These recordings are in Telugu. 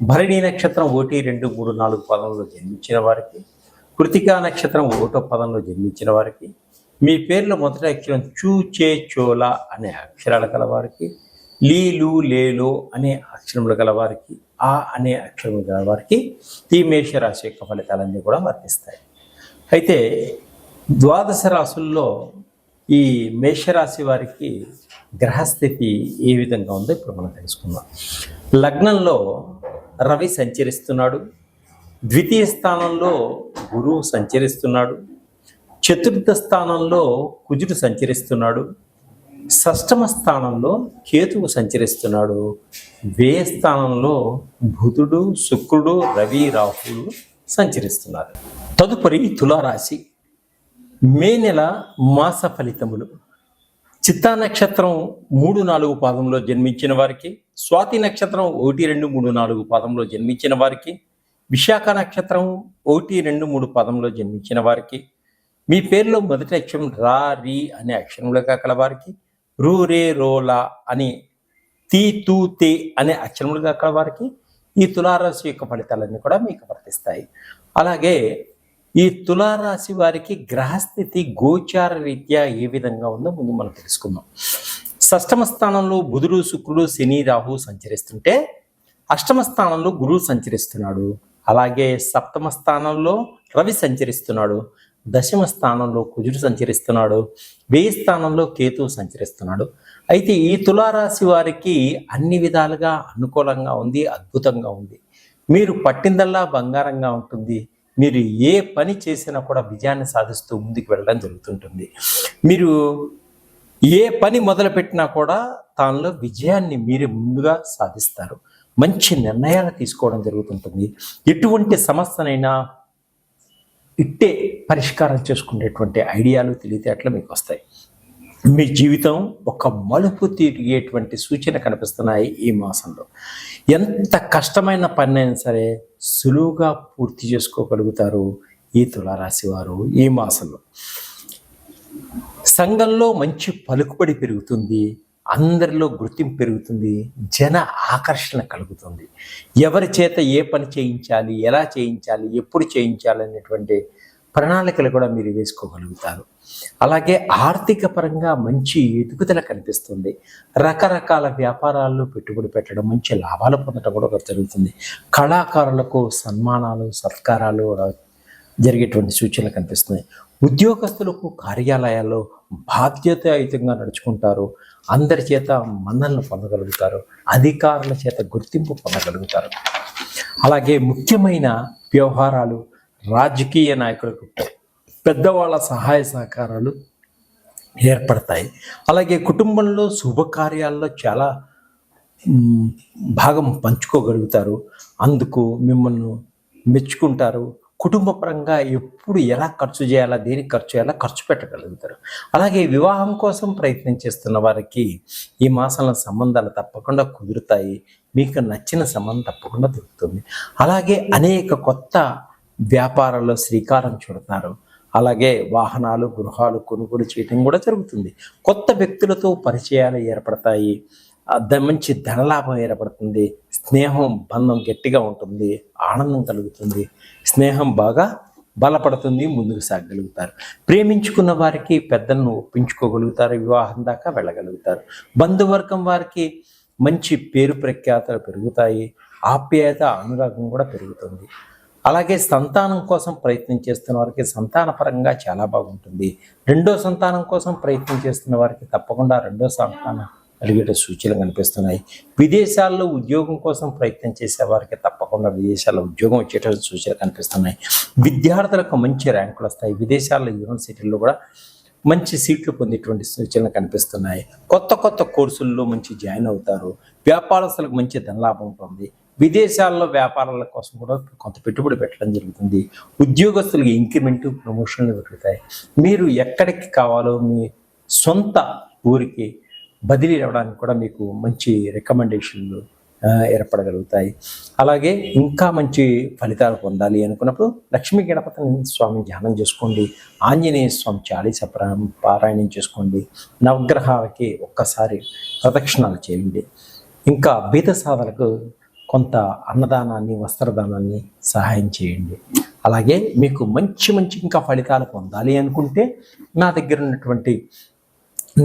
భరణి నక్షత్రం ఒకటి రెండు మూడు నాలుగు పదంలో జన్మించిన వారికి కృతికా నక్షత్రం ఒకటో పదంలో జన్మించిన వారికి మీ పేర్లో మొదటి అక్షరం చూ చే చోల అనే అక్షరాలు కలవారికి లీలు లేలో అనే అక్షరములు గలవారికి ఆ అనే అక్షరములు గలవారికి ఈ మేషరాశి యొక్క ఫలితాలన్నీ కూడా వర్తిస్తాయి. అయితే ద్వాదశ రాసుల్లో ఈ మేషరాశి వారికి గ్రహస్థితి ఏ విధంగా ఉందో ఇప్పుడు మనం తెలుసుకుందాం. లగ్నంలో రవి సంచరిస్తున్నాడు. ద్వితీయ స్థానంలో గురువు సంచరిస్తున్నాడు. చతుర్థ స్థానంలో కుజుడు సంచరిస్తున్నాడు. షష్టమ స్థానంలో కేతువు సంచరిస్తున్నాడు. వ్యయ స్థానంలో బుధుడు శుక్రుడు రవి రాహులు సంచరిస్తున్నారు. తదుపరి తులారాశి. మే నెల మాస ఫలితములు. చిత్తా నక్షత్రం మూడు నాలుగు పాదంలో జన్మించిన వారికి స్వాతి నక్షత్రం ఒకటి రెండు మూడు నాలుగు పాదంలో జన్మించిన వారికి విశాఖ నక్షత్రం ఒకటి రెండు మూడు పదంలో జన్మించిన వారికి మీ పేరులో మొదటి అక్షరం రా రి అనే అక్షరములుగా కలవారికి రూ రే రోలా అని తీ తూ తే అనే అక్షరములుగా కలవారికి ఈ తులారాశి యొక్క ఫలితాలన్నీ కూడా మీకు వర్తిస్తాయి. అలాగే ఈ తులారాశి వారికి గ్రహస్థితి గోచార రీత్యా ఏ విధంగా ఉందో ముందు మనం తెలుసుకుందాం. షష్టమ స్థానంలో బుధుడు శుక్రుడు శని రాహు సంచరిస్తుంటే అష్టమ స్థానంలో గురువు సంచరిస్తున్నాడు. అలాగే సప్తమ స్థానంలో రవి సంచరిస్తున్నాడు. దశమ స్థానంలో కుజుడు సంచరిస్తున్నాడు. వేయి స్థానంలో కేతువు సంచరిస్తున్నాడు. అయితే ఈ తులారాశి వారికి అన్ని విధాలుగా అనుకూలంగా ఉంది అద్భుతంగా ఉంది. మీరు పట్టిందల్లా బంగారంగా ఉంటుంది. మీరు ఏ పని చేసినా కూడా విజయాన్ని సాధిస్తూ ముందుకు వెళ్ళడం జరుగుతుంటుంది. మీరు ఏ పని మొదలుపెట్టినా కూడా దానిలో విజయాన్ని మీరు ముందుగా సాధిస్తారు. మంచి నిర్ణయాలు తీసుకోవడం జరుగుతుంటుంది. ఎటువంటి సమస్యనైనా ఇట్టే పరిష్కారం చేసుకునేటువంటి ఐడియాలు తెలివితేటలు మీకు వస్తాయి. మీ జీవితం ఒక మలుపు తిరిగేటువంటి సూచన కనిపిస్తున్నాయి ఈ మాసంలో. ఎంత కష్టమైన పని అయినా సరే సులువుగా పూర్తి చేసుకోగలుగుతారు ఈ తులారాశి వారు ఈ మాసంలో. సంఘంలో మంచి పలుకుబడి పెరుగుతుంది అందరిలో గుర్తింపు పెరుగుతుంది జన ఆకర్షణ కలుగుతుంది. ఎవరి చేత ఏ పని చేయించాలి ఎలా చేయించాలి ఎప్పుడు చేయించాలి అనేటువంటి ప్రణాళికలు కూడా మీరు వేసుకోగలుగుతారు. అలాగే ఆర్థిక పరంగా మంచి ఎదుగుదల కనిపిస్తుంది. రకరకాల వ్యాపారాల్లో పెట్టుబడి పెట్టడం మంచి లాభాలు పొందడం కూడా జరుగుతుంది. కళాకారులకు సన్మానాలు సత్కారాలు జరిగేటువంటి సూచనలు కనిపిస్తున్నాయి. ఉద్యోగస్తులకు కార్యాలయాల్లో బాధ్యతాయుతంగా నడుచుకుంటారు. అందరి చేత మన్నలను పొందగలుగుతారు. అధికారుల చేత గుర్తింపు పొందగలుగుతారు. అలాగే ముఖ్యమైన వ్యవహారాలు రాజకీయ నాయకులకు పెద్దవాళ్ళ సహాయ సహకారాలు ఏర్పడతాయి. అలాగే కుటుంబంలో శుభకార్యాల్లో చాలా భాగం పంచుకోగలుగుతారు. అందుకు మిమ్మల్ని మెచ్చుకుంటారు. కుటుంబ పరంగా ఎప్పుడు ఎలా ఖర్చు చేయాలా దేనికి ఖర్చు చేయాలా ఖర్చు పెట్టగలుగుతారు. అలాగే వివాహం కోసం ప్రయత్నం చేస్తున్న వారికి ఈ మాసంలో సంబంధాలు తప్పకుండా కుదురుతాయి. మీకు నచ్చిన సంబంధం తప్పకుండా దొరుకుతుంది. అలాగే అనేక కొత్త వ్యాపారాల్లో శ్రీకారం చుడతారు అలాగే వాహనాలు గృహాలు కొనుగోలు చేయటం కూడా జరుగుతుంది. కొత్త వ్యక్తులతో పరిచయాలు ఏర్పడతాయి. మంచి ధనలాభం ఏర్పడుతుంది. స్నేహం బంధం గట్టిగా ఉంటుంది. ఆనందం కలుగుతుంది. స్నేహం బాగా బలపడుతుంది. ముందుకు సాగగలుగుతారు ప్రేమించుకున్న వారికి పెద్దలను ఒప్పించుకోగలుగుతారు. వివాహం దాకా వెళ్ళగలుగుతారు. బంధువర్గం వారికి మంచి పేరు ప్రఖ్యాతలు పెరుగుతాయి. ఆప్యాయత అనురాగం కూడా పెరుగుతుంది. అలాగే సంతానం కోసం ప్రయత్నం చేస్తున్న వారికి సంతాన పరంగా చాలా బాగుంటుంది. రెండో సంతానం కోసం ప్రయత్నం చేస్తున్న వారికి తప్పకుండా రెండో సంతానం కలిగేట సూచనలు కనిపిస్తున్నాయి. విదేశాల్లో ఉద్యోగం కోసం ప్రయత్నం చేసే వారికి తప్పకుండా విదేశాల్లో ఉద్యోగం వచ్చేటువంటి సూచనలు కనిపిస్తున్నాయి. విద్యార్థులకు మంచి ర్యాంకులు వస్తాయి. విదేశాల్లో యూనివర్సిటీల్లో కూడా మంచి సీట్లు పొందేటువంటి సూచనలు కనిపిస్తున్నాయి. కొత్త కొత్త కోర్సుల్లో మంచి జాయిన్ అవుతారు. వ్యాపారస్తులకు మంచి ధనలాభం ఉంటుంది. విదేశాల్లో వ్యాపారాల కోసం కూడా కొంత పెట్టుబడి పెట్టడం జరుగుతుంది. ఉద్యోగస్తులకి ఇంక్రిమెంట్ ప్రమోషన్లు పెరుగుతాయి మీరు ఎక్కడికి కావాలో మీ సొంత ఊరికి బదిలీ అవ్వడానికి కూడా మీకు మంచి రికమెండేషన్లు ఏర్పడగలుగుతాయి. అలాగే ఇంకా మంచి ఫలితాలు పొందాలి అనుకున్నప్పుడు లక్ష్మీ గణపతి స్వామి ధ్యానం చేసుకోండి. ఆంజనేయ స్వామి చాలీస పారాయణం చేసుకోండి. నవగ్రహాలకి ఒక్కసారి ప్రదక్షిణాలు చేయండి. ఇంకా బీద సాధనకు కొంత అన్నదానాన్ని వస్త్రదానాన్ని సహాయం చేయండి. అలాగే మీకు మంచి మంచి ఇంకా ఫలితాలు పొందాలి అనుకుంటే నా దగ్గర ఉన్నటువంటి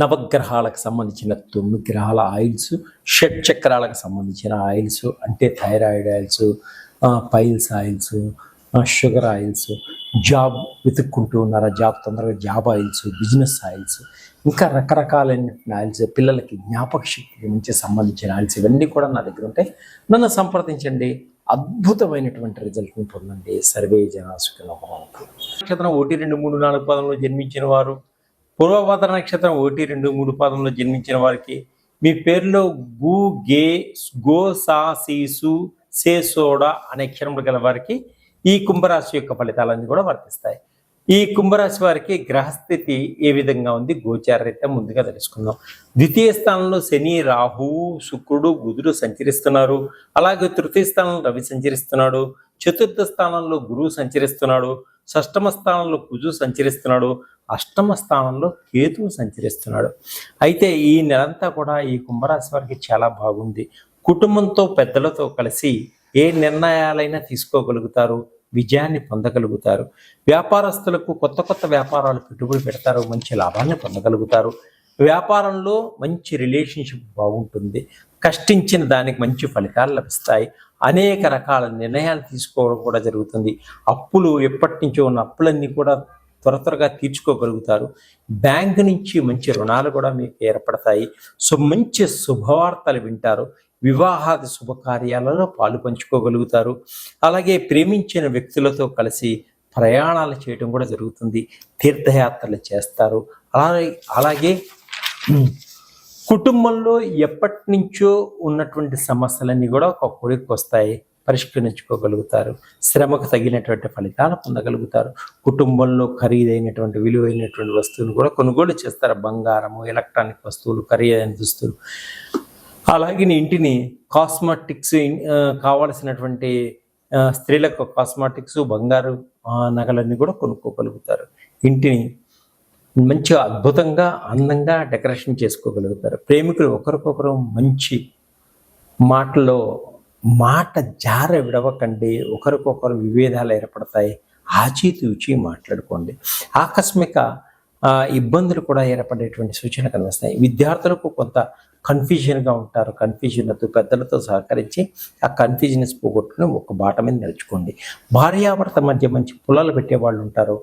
నవగ్రహాలకు సంబంధించిన తొమ్మిది గ్రహాల ఆయిల్స్ షట్ చక్రాలకు సంబంధించిన ఆయిల్స్ అంటే thyroid oils piles oils sugar oils job వెతుక్కుంటూ ఉన్నారా? జాబ్ తొందరగా జాబ్ ఆయిల్స్ బిజినెస్ ఆయిల్స్ ఇంకా రకరకాలైన ఆయిల్స్ పిల్లలకి జ్ఞాపక శక్తికి నుంచి సంబంధించిన ఆయిల్స్ ఇవన్నీ కూడా నా దగ్గర ఉంటాయి నన్ను సంప్రదించండి. అద్భుతమైనటువంటి రిజల్ట్ని పొందండి. సర్వే జనాసుకుల నక్షత్రం ఒకటి రెండు మూడు నాలుగు పదంలో జన్మించిన వారు పూర్వభద్ర నక్షత్రం ఒకటి రెండు మూడు పాదంలో జన్మించిన వారికి మీ పేరులో గు గే గో సా సీసు సే సోడా అనే అక్షరములు గల వారికి ఈ కుంభరాశి యొక్క ఫలితాలన్నీ కూడా వర్తిస్తాయి. ఈ కుంభరాశి వారికి గ్రహస్థితి ఏ విధంగా ఉంది? గోచారరీత్యా ముందుగా తెలుసుకుందాం. ద్వితీయ స్థానంలో శని రాహువు శుక్రుడు బుధుడు సంచరిస్తున్నారు. అలాగే తృతీయ స్థానంలో రవి సంచరిస్తున్నాడు. చతుర్థ స్థానంలో గురువు సంచరిస్తున్నాడు. షష్టమ స్థానంలో కుజు సంచరిస్తున్నాడు. అష్టమ స్థానంలో కేతువు సంచరిస్తున్నాడు. అయితే ఈ నెలంతా కూడా ఈ కుంభరాశి వారికి చాలా బాగుంది. కుటుంబంతో పెద్దలతో కలిసి ఏ నిర్ణయాలైనా తీసుకోగలుగుతారు. విజయాన్ని పొందగలుగుతారు. వ్యాపారస్తులకు కొత్త కొత్త వ్యాపారాలు పెట్టుబడి పెడతారు మంచి లాభాన్ని పొందగలుగుతారు. వ్యాపారంలో మంచి రిలేషన్షిప్ బాగుంటుంది. కష్టించిన దానికి మంచి ఫలితాలు లభిస్తాయి. అనేక రకాల నిర్ణయాలు తీసుకోవడం కూడా జరుగుతుంది. అప్పులు ఎప్పటి నుంచో ఉన్న అప్పులన్నీ కూడా త్వర త్వరగా తీర్చుకోగలుగుతారు. బ్యాంకు నుంచి మంచి రుణాలు కూడా మీకు ఏర్పడతాయి. సో మంచి శుభవార్తలు వింటారు. వివాహాది శుభకార్యాలలో పాలు పంచుకోగలుగుతారు. అలాగే ప్రేమించిన వ్యక్తులతో కలిసి ప్రయాణాలు చేయడం కూడా జరుగుతుంది. తీర్థయాత్రలు చేస్తారు. అలాగే అలాగే కుటుంబంలో ఎప్పటి నుంచో ఉన్నటువంటి సమస్యలన్నీ కూడా ఒక కొడుకు వస్తాయి. పరిష్కరించుకోగలుగుతారు. శ్రమకు తగినటువంటి ఫలితాలు పొందగలుగుతారు. కుటుంబంలో ఖరీదైనటువంటి విలువైనటువంటి వస్తువులు కూడా కొనుగోలు చేస్తారు. బంగారము ఎలక్ట్రానిక్ వస్తువులు ఖరీదైన దుస్తులు. అలాగే నీ ఇంటిని కాస్మాటిక్స్ కావాల్సినటువంటి కావలసినటువంటి స్త్రీలకు కాస్మాటిక్స్ బంగారు నగలన్నీ కూడా కొనుక్కోగలుగుతారు. ఇంటిని మంచిగా అద్భుతంగా అందంగా డెకరేషన్ చేసుకోగలుగుతారు. ప్రేమికులు ఒకరికొకరు మంచి మాటలో మాట జార విడవకండి. ఒకరికొకరు విభేదాలు ఏర్పడతాయి. ఆచితూచి మాట్లాడుకోండి. ఆకస్మిక ఇబ్బందులు కూడా ఏర్పడేటువంటి సూచన కనిపిస్తాయి. విద్యార్థులకు కొంత కన్ఫ్యూజన్గా ఉంటారు. కన్ఫ్యూజన్తో పెద్దలతో సహకరించి ఆ కన్ఫ్యూజన్స్ పోగొట్టుకుని ఒక బాట మీద నడుచుకోండి. భార్యాభర్త మధ్య మంచి పొలాలు పెట్టే వాళ్ళు ఉంటారు.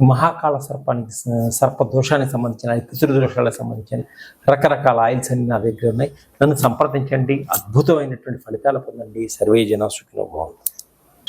Mahakala సర్పానికి సర్ప దోషానికి సంబంధించిన పితృ దోషాలకు సంబంధించిన రకరకాల ఆయిల్స్ అన్ని నా దగ్గర ఉన్నాయి. నన్ను సంప్రదించండి. అద్భుతమైనటువంటి ఫలితాలు పొందండి. సర్వే జన సుఖినో బాగుంది